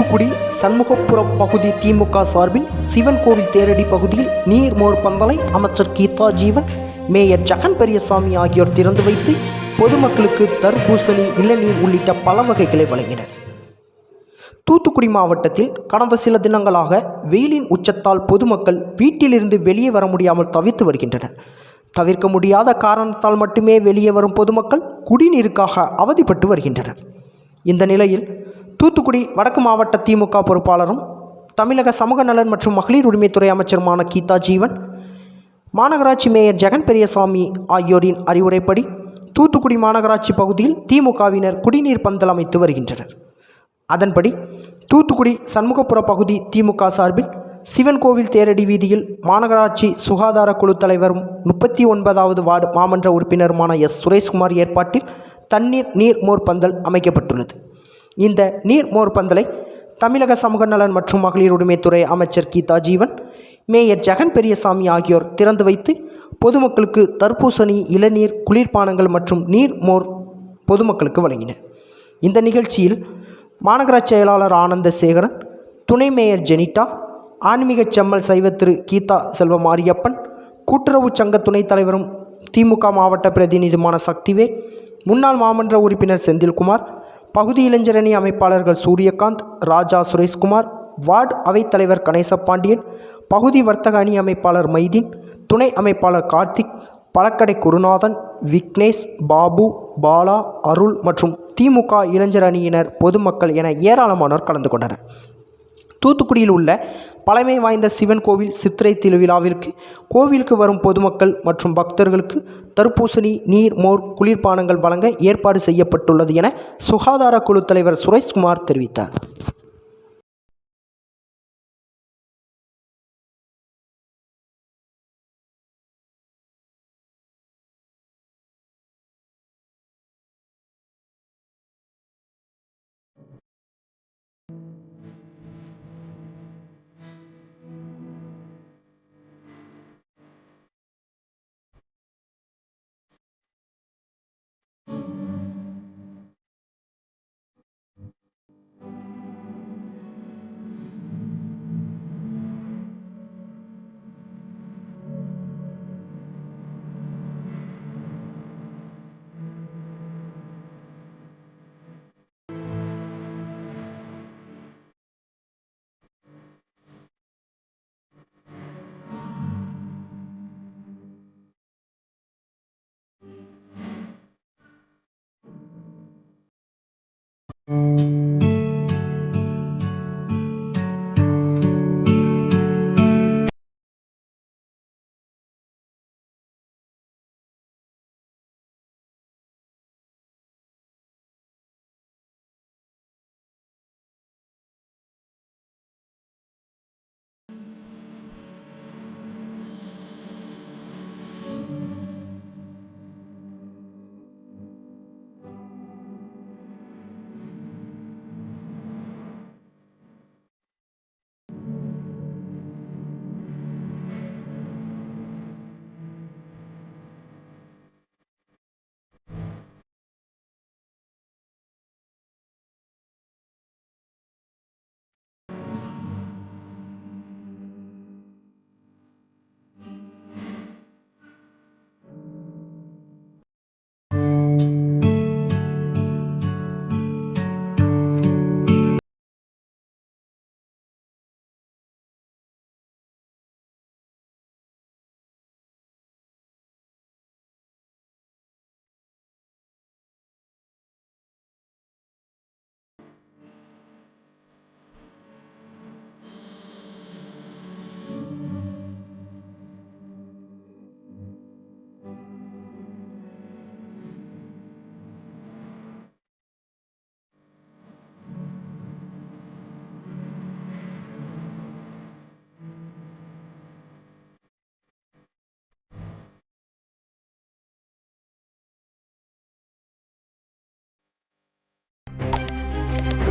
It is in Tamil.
தூத்துக்குடி சண்முகப்புற பகுதி திமுக சார்பில் சிவன் கோவில் தேரடி பகுதியில் நீர்மோர் பந்தலை அமைச்சர் கீதா ஜீவன் மேயர் ஜெகன் பெரியசாமி ஆகியோர் திறந்து வைத்து பொதுமக்களுக்கு தர்பூசணி இளநீர் உள்ளிட்ட பல வகைகளை வழங்கினர். தூத்துக்குடி மாவட்டத்தில் கடந்த சில தினங்களாக வெயிலின் உச்சத்தால் பொதுமக்கள் வீட்டிலிருந்து வெளியே வர முடியாமல் தவித்து வருகின்றனர். தவிர்க்க முடியாத காரணத்தால் மட்டுமே வெளியே வரும் பொதுமக்கள் குடிநீருக்காக அவதிப்பட்டு வருகின்றனர். இந்த நிலையில் தூத்துக்குடி வடக்கு மாவட்ட திமுக பொறுப்பாளரும் தமிழக சமூக நலன் மற்றும் மகளிர் உரிமைத்துறை அமைச்சருமான கீதா ஜீவன் மாநகராட்சி மேயர் ஜெகன் பெரியசாமி ஆகியோரின் அறிவுரைப்படி தூத்துக்குடி மாநகராட்சி பகுதியில் திமுகவினர் குடிநீர் பந்தல் அமைத்து வருகின்றனர். அதன்படி தூத்துக்குடி சண்முகப்புற பகுதி திமுக சார்பில் சிவன் கோவில் தேரடி வீதியில் மாநகராட்சி சுகாதார குழு தலைவரும் முப்பத்தி ஒன்பதாவது வார்டு மாமன்ற உறுப்பினருமான எஸ். சுரேஷ்குமார் ஏற்பாட்டில் தண்ணீர் நீர் மோர் பந்தல் அமைக்கப்பட்டுள்ளது. இந்த நீர் மோர்பந்தலை தமிழக சமூக நலன் மற்றும் மகளிர் உரிமைத்துறை அமைச்சர் கீதா ஜீவன் மேயர் ஜெகன் பெரியசாமி ஆகியோர் திறந்து வைத்து பொதுமக்களுக்கு தர்பூசணி இளநீர் குளிர்பானங்கள் மற்றும் நீர் மோர் பொதுமக்களுக்கு வழங்கினர். இந்த நிகழ்ச்சியில் மாநகராட்சி செயலாளர் ஆனந்த சேகரன் துணை மேயர் ஜெனிட்டா ஆன்மீக செம்மல் சைவ திரு கீதா செல்வ மாரியப்பன் கூட்டுறவு சங்க துணைத் தலைவரும் திமுக மாவட்ட பிரதிநிதியுமான சக்திவேல் முன்னாள் மாமன்ற உறுப்பினர் செந்தில்குமார் பகுதி இளைஞரணி அமைப்பாளர்கள் சூரியகாந்த் ராஜா சுரேஷ்குமார் வார்டு அவைத்தலைவர் கணேசபாண்டியன் பகுதி வர்த்தக அணி அமைப்பாளர் மைதீன் துணை அமைப்பாளர் கார்த்திக் பழக்கடை குருநாதன் விக்னேஷ் பாபு பாலா அருள் மற்றும் திமுக இளைஞர் அணியினர் பொதுமக்கள் என ஏராளமானோர் கலந்து கொண்டனர். தூத்துக்குடியில் உள்ள பழமை வாய்ந்த சிவன் கோவில் சித்திரை திருவிழாவிற்கு கோவிலுக்கு வரும் பொதுமக்கள் மற்றும் பக்தர்களுக்கு தர்பூசணி நீர் மோர் குளிர்பானங்கள் வழங்க ஏற்பாடு செய்யப்பட்டுள்ளது என சுகாதார குழு தலைவர் சுரேஷ்குமார் தெரிவித்தார்.